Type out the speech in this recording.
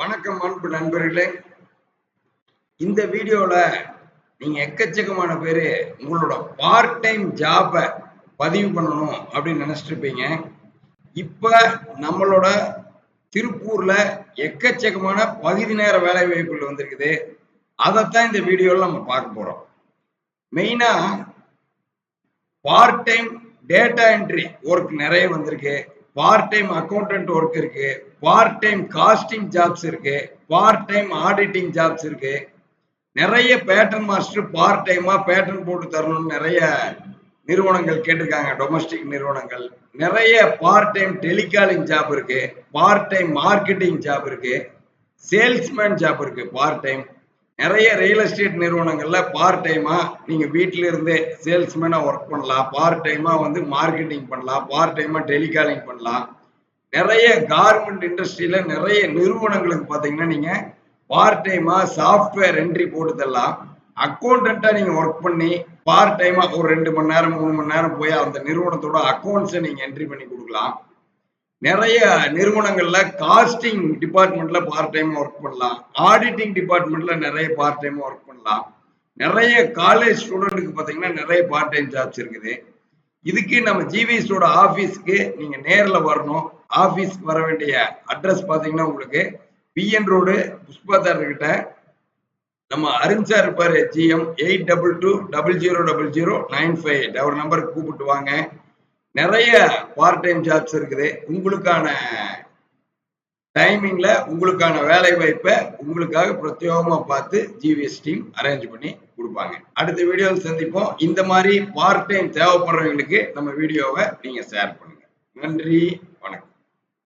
வணக்கம் அன்பு நண்பர்களே. இந்த வீடியோல நீங்க எக்கச்சக்கமான பேரு உங்களோட பார்ட் டைம் ஜாபை பதிவு பண்ணணும் அப்படின்னு நினைச்சிட்டு இருப்பீங்க இப்ப நம்மளோட திருப்பூர்ல எக்கச்சக்கமான பகுதி நேர வேலை வாய்ப்புகள் வந்திருக்குது. அதைத்தான் இந்த வீடியோல நம்ம பார்க்க போறோம். மெயினா part time data entry work நிறைய வந்திருக்கு. பார்ட் டைம் அக்கௌண்டன்ட் ஒர்க் இருக்கு பார்ட் டைம் காஸ்டிங் ஜாப்ஸ் இருக்கு பார்ட் டைம் ஆடிட்டிங் ஜாப்ஸ் இருக்கு. நிறைய பேட்டர்ன் மாஸ்டர் பார்ட் டைமா பேட்டர்ன் போட்டு தரணும்னு நிறைய நிறுவனங்கள் கேட்டிருக்காங்க டொமஸ்டிக் நிறுவனங்கள். நிறைய பார்ட் டைம் டெலிகாலிங் ஜாப் இருக்கு பார்ட் டைம் மார்க்கெட்டிங் ஜாப் இருக்கு சேல்ஸ்மேன் ஜாப் இருக்கு பார்ட் டைம் நிறைய ரியல் எஸ்டேட் நிறுவனங்கள்ல பார்ட் டைமா நீங்க வீட்டில இருந்தே சேல்ஸ்மேனா ஒர்க் பண்ணலாம். பார்ட் டைமா வந்து மார்க்கெட்டிங் பண்ணலாம். பார்ட் டைமா டெலிகாலிங் பண்ணலாம். நிறைய கார்மெண்ட் இண்டஸ்ட்ரியில நிறைய நிறுவனங்களுக்கு பாத்தீங்கன்னா நீங்க பார்ட் டைமா சாஃப்ட்வேர் என்ட்ரி போட்டு தரலாம். அக்கௌண்டண்டா நீங்க ஒர்க் பண்ணி பார்ட் டைமா ஒரு ரெண்டு மணி நேரம் மூணு மணி நேரம் போய் அந்த நிறுவனத்தோட அக்கௌண்ட்ஸை நீங்க என்ட்ரி பண்ணி கொடுக்கலாம். நிறைய நிறுவனங்கள்ல காஸ்டிங் டிபார்ட்மெண்ட்ல பார்ட் டைம் ஒர்க் பண்ணலாம். ஆடிட்டிங் டிபார்ட்மெண்ட்ல நிறைய பார்ட் டைம் ஒர்க் பண்ணலாம். நிறைய காலேஜ் ஸ்டூடெண்ட்டுக்கு பார்த்தீங்கன்னா நிறைய பார்ட் டைம் ஜாப்ஸ் இருக்குது. இதுக்கு நம்ம ஜிவிஎஸோட ஆஃபீஸ்க்கு நீங்க நேரில் வரணும். ஆஃபீஸ்க்கு வர வேண்டிய அட்ரஸ் பார்த்தீங்கன்னா உங்களுக்கு பிஎன் ரோடு புஷ்பாதார் கிட்ட. நம்ம அருண் சார் இருப்பாரு GM eight double two double zero double zero nine five eight அவர் நம்பருக்கு கூப்பிட்டு வாங்க. நிறைய பார்ட் டைம் ஜாப்ஸ் இருக்குது. உங்களுக்கான டைமிங்ல உங்களுக்கான வேலை வாய்ப்பை உங்களுக்காக பிரத்யேகமா பார்த்து ஜிவிஎஸ் டீம் அரேஞ்ச் பண்ணி கொடுப்பாங்க. அடுத்த வீடியோவில் சந்திப்போம். இந்த மாதிரி பார்ட் டைம் தேவைப்படுறவங்களுக்கு நம்ம வீடியோவை நீங்க ஷேர் பண்ணுங்க. நன்றி. வணக்கம்.